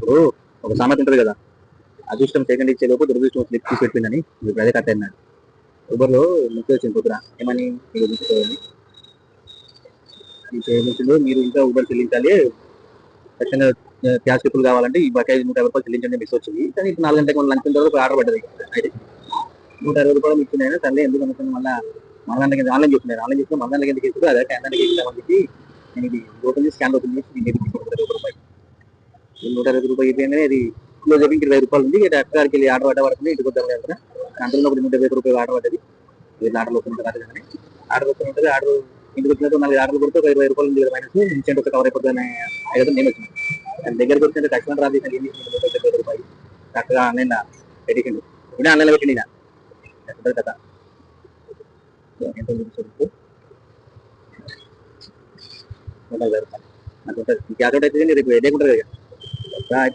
ఇప్పుడు ఒక సామెత ఉంటుంది కదా. అదృష్టం సెకండ్ ఇచ్చే లోపు దురదృష్టం స్లిప్ తీసి పెట్టిందని మీరు ప్రజలు కథ అన్నాడు ఊబర్లో ముఖ్య వచ్చింది పొద్దున ఏమని? మీరు గుర్తుకోవాలి. ఈ పేమెంట్లు మీరు ఇంకా ఊబర్ చెల్లించాలి. ఖచ్చితంగా క్యాష్ ట్రిప్పులు కావాలంటే ఈ బకాయి నూట యాభై రూపాయలు చెల్లించండి మిస్ వచ్చింది. కానీ ఇప్పుడు నాలుగు గంటలకు లంచ్ తర్వాత ఆర్డర్ పడ్డది. అయితే నూట అరవై రూపాయలు ఇచ్చిన తల్లి ఎందుకు అనుకుని మళ్ళీ మన దాంట్లో ఆన్లైన్ చూస్తున్నాను ఆన్లైన్ చూస్తే మన దాంట్లో ఎందుకు ఇస్తుంది అదే దాంట్లో ఇస్తామని చెప్పి నేను ఇది ఓపెన్ చేసి స్కాన్ ఓపెన్ చేసి నేను తీసుకుంటాను ఇరవై రూపాయలు నూట ఇరవై రూపాయలు అయిపోయిందని అది క్లోజ్ అయిపోయి ఇరవై రూపాయలు ఉంది ఇక్కడ అక్కడికి వెళ్ళి ఆట పడ్డ పడుతుంది ఇంటికి వద్దాం కదా అందులో ఒకటి నూట ఇరవై రూపాయలు ఆట పడ్డది వీళ్ళు ఆర్డర్ ఓపెన్ కాదు కానీ ఆటలు ఓపెన్ ఉంటుంది ఆటలు ఇంటికి వచ్చినట్టు నాలుగు ఆటలు కొడితే ఒక ఇరవై రూపాయలు ఉంది మైనస్ ఇన్సెంట్ ఒక కవర్ అయిపోతుంది అయితే నేను వచ్చినాను దాని దగ్గరకు వచ్చిన కస్టమర్ రాదు ఇరవై రూపాయలు చక్కగా ఆన్లైన్ పెట్టిండు ఇది ఆన్లైన్లో పెట్టిండు ఈయన. ఎక్కడ కథ ఎంత నాకు ఉంటుంది. ఇంకా అవుట్ అయితే రేపు హెడేక్ ఉంటుంది కదా right.